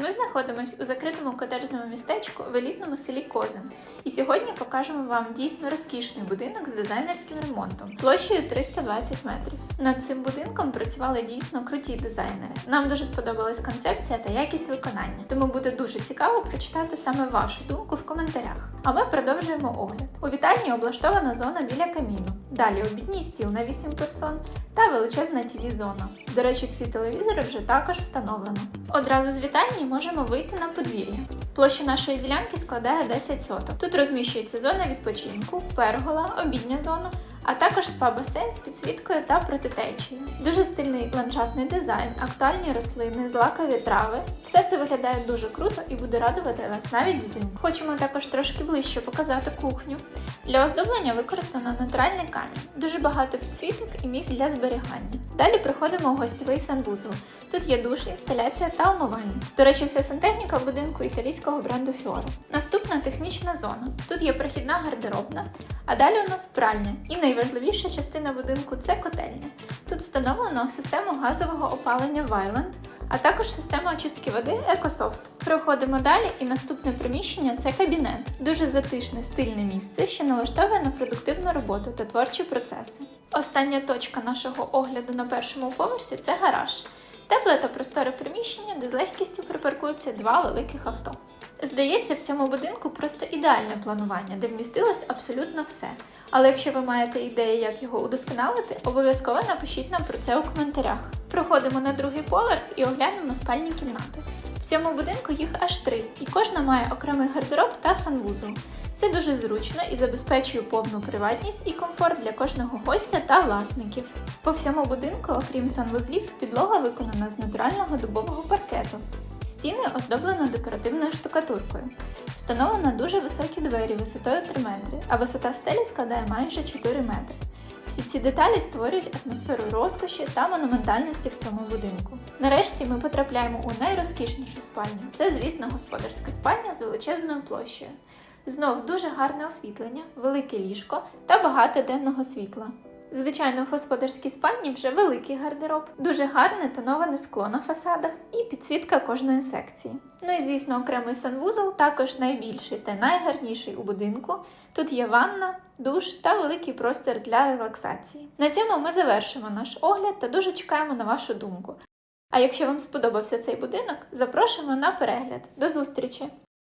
Ми знаходимося у закритому котеджному містечку в елітному селі Козин. І сьогодні покажемо вам дійсно розкішний будинок з дизайнерським ремонтом площею 320 метрів. Над цим будинком працювали дійсно круті дизайнери. Нам дуже сподобалась концепція та якість виконання, тому буде дуже цікаво прочитати саме вашу думку в коментарях. А ми продовжуємо огляд. У вітальні облаштована зона біля каміну. Далі обідній стіл на 8 персон та величезна ТВ-зона. До речі, всі телевізори вже також встановлено. Одразу з вітальні можемо вийти на подвір'я. Площа нашої ділянки складає 10 соток. Тут розміщується зона відпочинку, пергола, обідня зона, а також спа-басейн з підсвіткою та протитечією. Дуже стильний ландшафтний дизайн, актуальні рослини, злакові трави. Все це виглядає дуже круто і буде радувати вас навіть взимку. Хочемо також трошки ближче показати кухню. Для оздоблення використано натуральний камінь, дуже багато підсвіток і місць для зберігання. Далі приходимо у гостєвий санвузол. Тут є душ, інсталяція та умивальник. До речі, вся сантехніка в будинку італійського бренду Fiora. Наступна технічна зона. Тут є прохідна гардеробна, а далі у нас пральня. І найважливіша частина будинку це котельня. Тут встановлено систему газового опалення Вайланд, а також система очистки води EcoSoft. Проходимо далі, і наступне приміщення це кабінет. Дуже затишне, стильне місце, що налаштовує на продуктивну роботу та творчі процеси. Остання точка нашого огляду на першому поверсі це гараж. Тепле та просторе приміщення, де з легкістю припаркуються два великих авто. Здається, в цьому будинку просто ідеальне планування, де вмістилось абсолютно все. Але якщо ви маєте ідеї, як його удосконалити, обов'язково напишіть нам про це у коментарях. Проходимо на другий поверх і оглянемо спальні кімнати. В цьому будинку їх аж три, і кожна має окремий гардероб та санвузол. Це дуже зручно і забезпечує повну приватність і комфорт для кожного гостя та власників. По всьому будинку, окрім санвузлів, підлога виконана з натурального дубового паркету. Стіни оздоблено декоративною штукатуркою. Встановлено дуже високі двері висотою 3 метри, а висота стелі складає майже 4 метри. Всі ці деталі створюють атмосферу розкоші та монументальності в цьому будинку. Нарешті ми потрапляємо у найрозкішнішу спальню. Це, звісно, господарська спальня з величезною площею. Знов дуже гарне освітлення, велике ліжко та багато денного світла. Звичайно, в господарській спальні вже великий гардероб, дуже гарне тоноване скло на фасадах і підсвітка кожної секції. Ну і звісно, окремий санвузол також найбільший та найгарніший у будинку. Тут є ванна, душ та великий простір для релаксації. На цьому ми завершимо наш огляд та дуже чекаємо на вашу думку. А якщо вам сподобався цей будинок, запрошуємо на перегляд. До зустрічі!